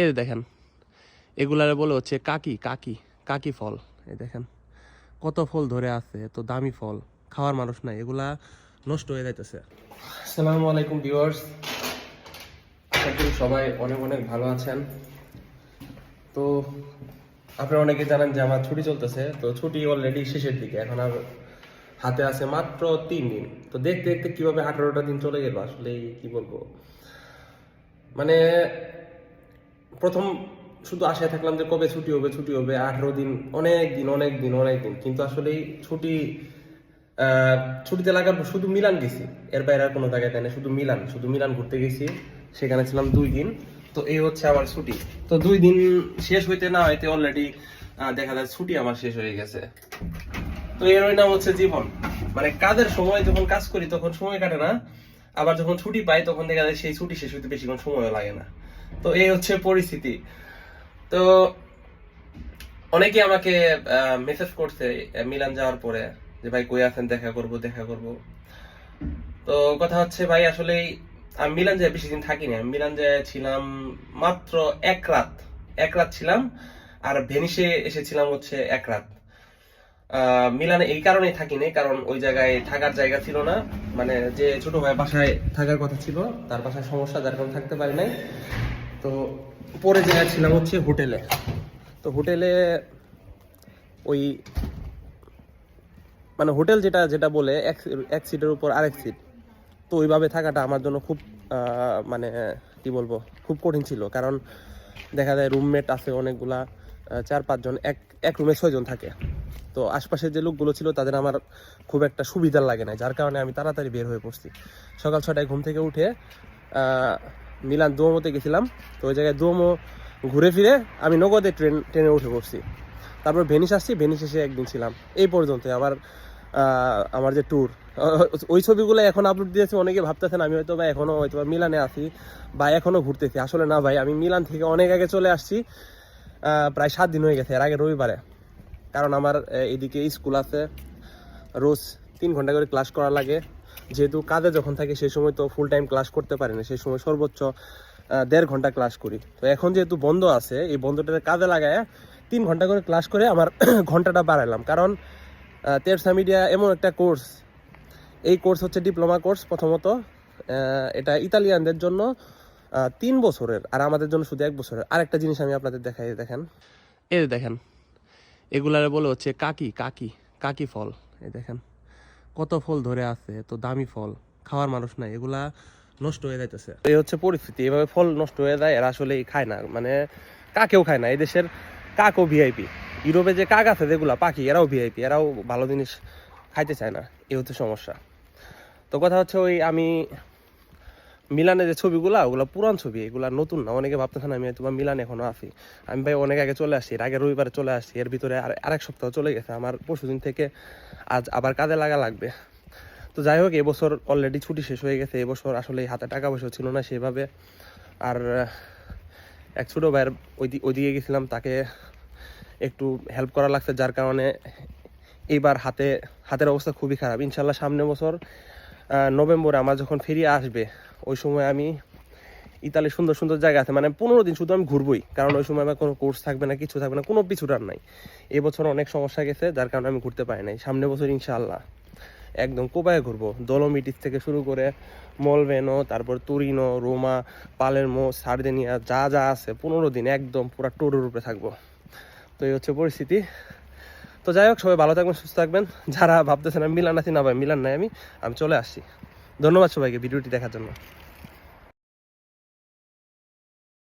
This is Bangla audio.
এই দেখেন, এগুলারে বলে হচ্ছে কাকি কাকি কাকি ফল। এই দেখেন, কত ফল ধরে আছে তো দামি ফল, খাওয়ার মানুষ নাই, এগুলা নষ্ট হয়ে যাইতেছে। আসসালামু আলাইকুম ভিউয়ার্স সবাই অনেক অনেক ভালো আছেন। তো আপনারা অনেকে জানেন যে আমার ছুটি চলতেছে, তো ছুটি অলরেডি শেষের দিকে, এখন আর হাতে আছে মাত্র তিন দিন। তো দেখতে দেখতে কীভাবে আঠারোটা দিন চলে গেল আসলে কি বলব? মানে প্রথম শুধু আশায় থাকলাম যে কবে ছুটি হবে ছুটি হবে, আঠারো দিন, অনেক দিন অনেক দিন অনেক দিন। কিন্তু আসলে ছুটি ছুটিতে লাগার শুধু মিলান গেছি। এর বাইরে আর কোনো জায়গায় তাই না শুধু মিলান শুধু মিলান ঘুরতে গেছি। সেখানে ছিলাম দুই দিন। তো এই হচ্ছে আমার ছুটি। তো দুই দিন শেষ হইতে না হইতে অলরেডি দেখা যায় ছুটি আমার শেষ হয়ে গেছে। তো এর নাম হচ্ছে জীবন। মানে কাজের সময় যখন কাজ করি, তখন সময় কাটে না। আবার যখন ছুটি পাই, তখন দেখা যায় সেই ছুটি শেষ হইতে বেশিক্ষণ সময় লাগে না। তো এই হচ্ছে পরিস্থিতি। তো অনেকে আমাকে মেসেজ করছে মিলান যাওয়ার পরে, যে ভাই কই আছেন, দেখা করব দেখা করব। তো কথা হচ্ছে, ভাই, আসলে আমি মিলান যায় বেশি দিন থাকিনি। আমি মিলান যায় ছিলাম মাত্র এক রাত। এক রাত ছিলাম, আর ভেনিসে এসেছিলাম হচ্ছে এক রাত। মিলানে এই কারণেই থাকিনি, কারণ ওই জায়গায় থাকার জায়গা ছিল না। মানে যে ছোট ভাই বাসায় থাকার কথা ছিল, তার বাসায় সমস্যা, যার কারণে থাকতে পারি নাই। তো পরে জায়গায় ছিলাম হচ্ছে হোটেলে। তো হোটেলে ওই মানে হোটেল যেটা যেটা বলে, এক সিটের উপর আরেক সিট। তো ওইভাবে থাকাটা আমার জন্য খুব মানে কি বলব, খুব কঠিন ছিল। কারণ দেখা যায় রুমমেট আছে অনেকগুলা। চার পাঁচজন এক এক রুমে ছয়জন থাকে। তো আশপাশের যে লোকগুলো ছিল তাদের আমার খুব একটা সুবিধার লাগে না যার কারণে আমি তাড়াতাড়ি বের হয়ে পড়ছি। সকাল ছটায় ঘুম থেকে উঠে মিলান দুয়োমোতে গেছিলাম। তো ওই জায়গায় দুয়োমো ঘুরে ফিরে আমি নগদে ট্রেন ট্রেনে উঠে পড়ছি। তারপর ভেনিস আসছি ভেনিস এসে একদিন ছিলাম। এই পর্যন্ত আহ, আমার যে ট্যুর ওই ছবিগুলো এখন আপলোড দিয়েছে অনেকে ভাবতেছেন আমি হয়তো বা এখনও হয়তো মিলানে আসি বা এখনও ঘুরতেছি। আসলে না ভাই আমি মিলান থেকে অনেক আগে চলে আসছি। প্রায় সাত দিন হয়ে গেছে, এর আগে রবিবারে। কারণ আমার এদিকে স্কুল আছে, রোজ তিন ঘণ্টা করে ক্লাস করা লাগে। যেহেতু কাজে যখন থাকি, সেই সময় তো ফুল টাইম ক্লাস করতে পারি না, সেই সময় সর্বোচ্চ দেড় ঘণ্টা ক্লাস করি। তো এখন যেহেতু বন্ধ আছে, এই বন্ধটাতে কাজে লাগায় তিন ঘণ্টা করে ক্লাস করে আমার ঘন্টাটা বাড়াইলাম। কারণ তেরসা মিডিয়া এমন একটা কোর্স এই কোর্স হচ্ছে ডিপ্লোমা কোর্স প্রথমত এটা ইতালিয়ানদের জন্য। তিন বছরের, আর আমাদের জন্য শুধু এক বছরের। আর একটা জিনিস আমি আপনাদের দেখাই, দেখেন। এই দেখেন, এগুলারে বলে হচ্ছে কাকি কাকি কাকি ফল। এই দেখেন, কত ফল ধরে আছে তো দামি ফল, খাওয়ার মানুষ নাই, এগুলা নষ্ট হয়ে যাইতেছে। এই হচ্ছে পরিস্থিতি, এভাবে ফল নষ্ট হয়ে যায়, এরা আসলে খায় না মানে কাকেও খায় না, এই দেশের কাকও ভিআইপি ইউরোপে যে কাক আছে, যেগুলা, পাখি, এরাও ভিআইপি এরাও ভালো জিনিস খাইতে চায় না, এই হচ্ছে সমস্যা। তো কথা হচ্ছে ওই আমি মিলানে যে ছবিগুলা, ওগুলো পুরান ছবি, এগুলা নতুন না। অনেকে ভাবতেছেন আমি তোমার মিলান এখনও আছি। আমি ভাই অনেক আগে চলে আসছি, এর আগে রবিবারে চলে আসি এর ভিতরে আর আরেক সপ্তাহ চলে গেছে। আমার পরশুদিন থেকে আজ আবার কাজে লাগা লাগবে। তো যাই হোক, এবছর অলরেডি ছুটি শেষ হয়ে গেছে। এবছর আসলে হাতে টাকা পয়সা ছিল না সেভাবে। আর, এক ছোটো ভাইয়ের ওইদিকে গেছিলাম, তাকে একটু হেল্প করা লাগছে, যার কারণে এইবার হাতে, হাতের অবস্থা খুবই খারাপ। ইনশাল্লাহ সামনে বছর নভেম্বরে আমার যখন ফিরিয়ে আসবে, ওই সময় আমি ইতালির সুন্দর সুন্দর জায়গা আছে। মানে পনেরো দিন শুধু আমি ঘুরবই, কারণ ওই সময় আমার কোনো কোর্স থাকবে না, কিছু থাকবে না, কোনো পিছুটার নাই। এবছর অনেক সমস্যা গেছে, যার কারণে আমি ঘুরতে পারি নাই। সামনে বছর ইনশাআল্লাহ একদম কোপায় ঘুরবো। দোলোমিটিস থেকে শুরু করে মলভেনো, তারপর তুরিনো, রোমা, পালেরমো, সার্দেনিয়া, যা যা আছে, পনেরো দিন একদম পুরো টোটোর উপরে থাকব। তো এই হচ্ছে পরিস্থিতি। তো যাই হোক, সবাই ভালো থাকবেন, সুস্থ থাকবেন। যারা ভাবতেছেন আমি মিলান আছি, না ভাই, মিলান নাই আমি আমি চলে আসছি। ধন্যবাদ সবাইকে ভিডিওটি দেখার জন্য।